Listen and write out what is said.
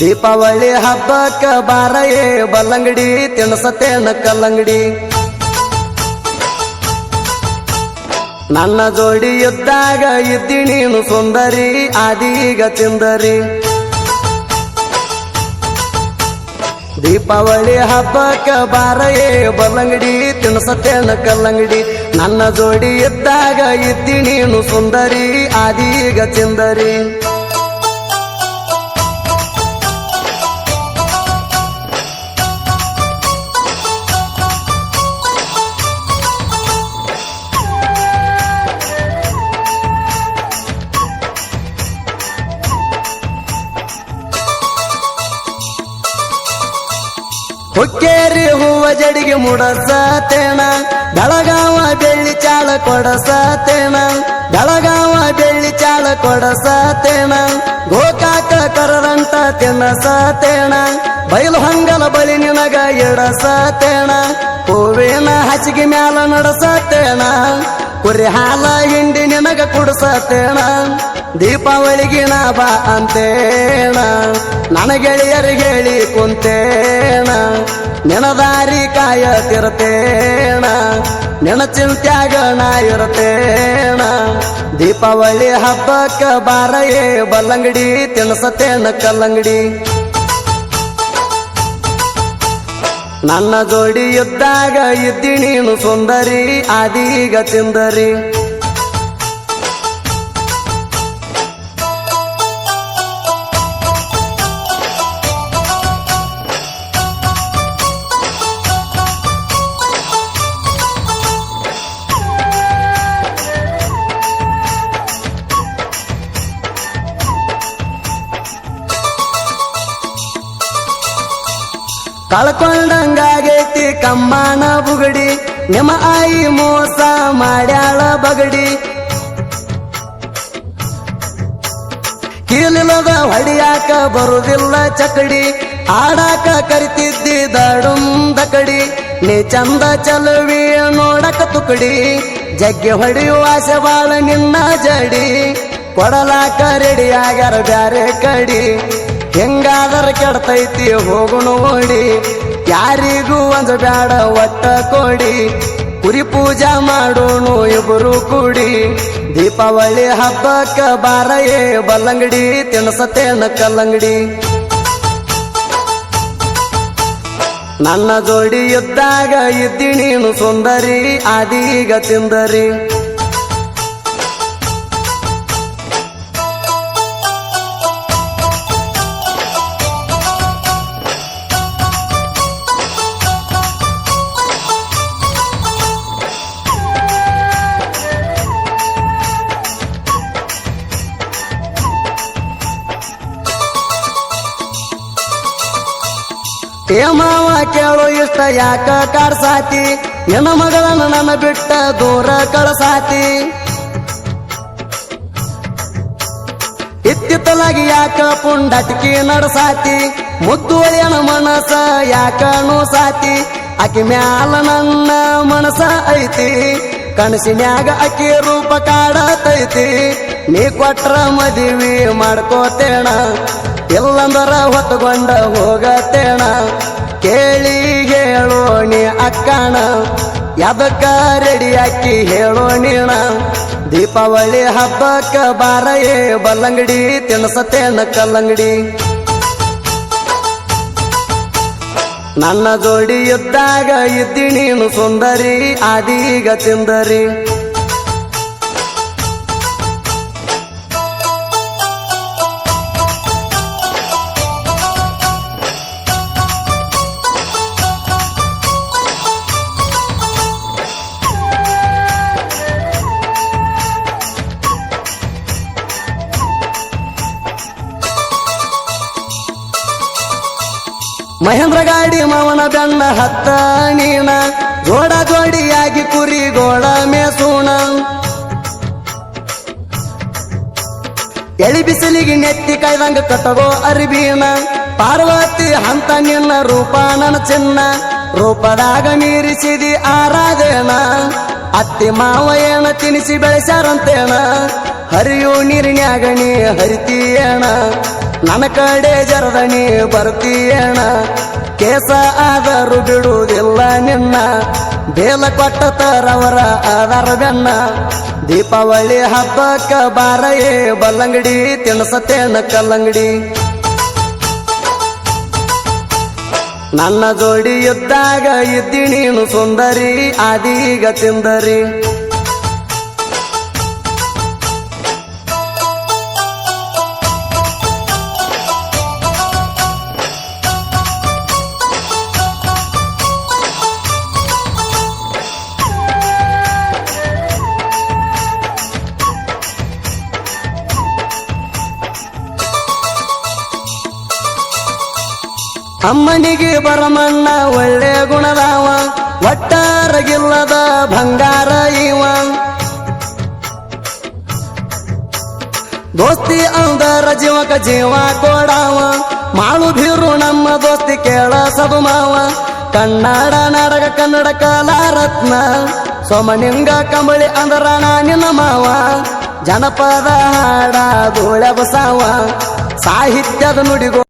ದೀಪಾವಳಿ ಹಬ್ಬಕ್ಕ ಬಾರಯೇ, ಬಲ್ಲಂಗಡಿ ತಿಳಸತೇನ ಕಲ್ಲಂಗಡಿ. ನನ್ನ ಜೋಡಿ ಇದ್ದಾಗ ಇದ್ದಿ ನೀನು ಸುಂದರಿ, ಆದೀಗ ತಿಂದರಿ. ದೀಪಾವಳಿ ಹಬ್ಬಕ್ಕ ಬಾರಯೇ, ಬಲ್ಲಂಗಡಿ ತಿಳಸತೇನ ಕಲ್ಲಂಗಡಿ. ನನ್ನ ಜೋಡಿ ಇದ್ದಾಗ ಇದ್ದಿ ನೀನು ಸುಂದರಿ, ಆದೀಗ ಚಿಂದರಿ ಹುಕ್ಕೇರಿ ಹೂವ ಜಡಿಗೆ ಮುಡಸತೇಣ ಬೆಳಗಾವ ಬೆಳ್ಳಿ ಚಾಳ ಕೊಡಸತೇಣ ಬೆಳಗಾವ ಬೆಳ್ಳಿ ಚಾಳ ಕೊಡಸತೇಣ ಗೋಕಾಕ ಕರರಂಟ ತಿನ್ನಸತೇಣ ಬಯಲು ಹಂಗಲ ಬಳಿ ನಿನಗ ಇಡಸತೇಣ ಹೂವಿನ ಹಚ್ಚಿಗೆ ಮ್ಯಾಲ ನಡಸತೇಣ ಕುರಿ ಹಾಲ ಹಿಂಡಿ ನಿನಗ ಕುಡಸತೇಣ ದೀಪಾವಳಿಗಿನ ಬಾ ಅಂತೇಣ ನನ್ನ ಹೇಳಿ ಕುಂತೇಣ ನೆನದಾರಿ ಕಾಯತಿರ್ತೇಣ ನೆನ ಚಿಂತ್ಯಾಗ ನಾ ಇರ್ತೇಣ. ದೀಪಾವಳಿ ಹಬ್ಬಕ್ಕ ಬಾರಯೇ, ಬಲ್ಲಂಗಡಿ ತಿನ್ಸತೇನ ಕಲ್ಲಂಗಡಿ. ನನ್ನ ಜೋಡಿ ಇದ್ದಾಗ ಇದ್ದಿ ನೀನು ಸುಂದರಿ, ಆದೀಗ ಚಿಂದರಿ. ಕಳ್ಕೊಂಡಂಗಾಗೈತಿ ಕಮ್ಮಣ ಬುಗಡಿ, ನಿಮ್ಮ ಆಯಿ ಮೋಸ ಮಾಡ್ಯಾಳ ಬಗಡಿ. ಕೀಲಿಲ್ಲದ ಹೊಡಿಯಾಕ ಬರುದಿಲ್ಲ ಚಕಡಿ ಆಡಾಕ ಕರಿತಿದ್ದಿ ಕಡಿ. ನೀ ಚಂದ ಚಲುವಿ ನೋಡಕ ತುಕಡಿ, ಜಗ್ಗೆ ಹೊಡೆಯುವ ಆಸೆ ಬಾಳ ನಿನ್ನ ಜಡಿ. ಕೊಡಲಾಕ ರೆಡಿಯಾಗ್ಯಾರ ಬ್ಯಾರೆ ಕಡಿ. ಹೆಂಗಾದರ ಕೆಡ್ತೈತಿ ಹೋಗುಣ ಓಡಿ ಯಾರಿಗೂ ಒಂದು ಬ್ಯಾಡ ಒಟ್ಟ ಕೊಡಿ. ಕುರಿ ಪೂಜಾ ಮಾಡೋಣ ಇಬ್ಬರು ಕೂಡಿ. ದೀಪಾವಳಿ ಹಬ್ಬಕ್ಕ ಬಾರಯೇ ಬಲ್ಲಂಗಡಿ, ತಿನ್ಸತೇನ ಕಲ್ಲಂಗಡಿ. ನನ್ನ ಜೋಡಿ ಇದ್ದಾಗ ಇದ್ದಿ ನೀನು ಸುಂದರಿ, ಆದೀಗ ತಿಂದರಿ. ಏ ಮಾವ ಕೇಳು ಇಷ್ಟ ಯಾಕ ಕಾಡ್ಸಾತಿ ನಿನ್ನ ಮಗಳನ್ನ ನನ್ನ ಬಿಟ್ಟ ದೂರ ಕಳಸಾತಿ ಇತ್ತಿತ್ತಲಾಗಿ ಯಾಕ ಪುಂಡಟಿಕೆ ನಡಸಾತಿ ಮುದ್ದು ಒಳಿಯನ ಮನಸ ಯಾಕ ಸಾತಿ ಅಕಿ ಮ್ಯಾಲ ನನ್ನ ಮನಸ ಐತಿ. ಕನಸಿನ್ಯಾಗ ಅಕ್ಕಿ ರೂಪ ಕಾಡತೈತಿ. ನೀ ಕೊಟ್ರ ಮದುವೆ ಮಾಡ್ಕೋತೇಣ. ಇಲ್ಲಂದರ ಹೊತ್ತುಕೊಂಡ ಹೋಗತ್ತೇಣ ಕೇಳಿ ಹೇಳೋಣಿ ಅಕ್ಕಣ. ಎದಕ್ಕ ರೆಡಿ ಹಾಕಿ ಹೇಳೋಣಿಣ. ದೀಪಾವಳಿ ಹಬ್ಬಕ್ಕ ಬಾರಯೇ, ಬಲ್ಲಂಗಡಿ ತಿನ್ಸತೇನ ಕಲ್ಲಂಗಡಿ. ನನ್ನ ಜೋಡಿ ಇದ್ದಾಗ ಇದ್ದಿ ನೀನು ಸುಂದರಿ, ಆದೀಗ ತಿಂದರಿ. ಮಹೇಂದ್ರ ಗಾಡಿ ಮವನ ಬೆನ್ನ ಹತ್ತ ನೀನ ಜೋಡ ಜೋಡಿಯಾಗಿ ಕುರಿ ಗೋಳ ಮೇಸೂಣ. ಎಳಿ ಬಿಸಿಲಿಗೆ ನೆತ್ತಿ ಕೈದಂಗ ಕಟ್ಟಗೋ ಅರಿಬೀನ ಪಾರ್ವತಿ ಹಂತ ನಿನ್ನ ರೂಪ ನನ್ನ ಚಿನ್ನ. ರೂಪದಾಗ ಮೀರಿಸಿದಿ ಆರಾಧೇನ. ಅತ್ತಿ ಮಾವ ಏನ ತಿನಿಸಿ ಬೆಳೆಸ್ಯಾರಂತೇನ. ಹರಿಯು ನೀರಿನ್ಯಾಗ ನೀ ಹರಿತೀಯೇಣ ನನ್ನ ಕಡೆ ಜರದಣಿ ಬರ್ತೀಯಣ ಕೇಸ ಆದರೂ ಬಿಡುವುದಿಲ್ಲ ನಿನ್ನ. ಬೇಲ ಕೊಟ್ಟ ತರವರ ಆಧಾರ ಬೆನ್ನ ದೀಪಾವಳಿ ಹಬ್ಬಕ್ಕ ಬಾರಯೇ, ಬಲ್ಲಂಗಡಿ ತಿನ್ಸತೇನ ಕಲ್ಲಂಗಡಿ. ನನ್ನ ಜೋಡಿ ಇದ್ದಾಗ ಇದ್ದಿ ನೀನು ಸುಂದರಿ, ಆದೀಗ ತಿಂದರಿ. ಅಮ್ಮನಿಗೆ ಬರಮಣ್ಣ ಒಳ್ಳೆ ಗುಣದಾವ, ಒಟ್ಟಾರಗಿಲ್ಲದ ಬಂಗಾರ ಇವ. ದೋಸ್ತಿ ಅಂದರ ಜೀವಕ ಜೀವ ಕೊಡಾವ ಮಾಳು ಬೀರು ನಮ್ಮ ದೋಸ್ತಿ ಕೇಳ ಸದು ಮಾವ. ಕನ್ನಡ ನಾಡಕ ಕನ್ನಡ ಕಲಾರತ್ನ ಸೋಮನಿಂಗ ಕಂಬಳಿ ಅಂದರ ನಿನ್ನ ಮಾವ. ಜನಪದ ಹಾಡ ಧೂಳ ಬಸಾವ ಸಾಹಿತ್ಯದ ನುಡಿಗೋ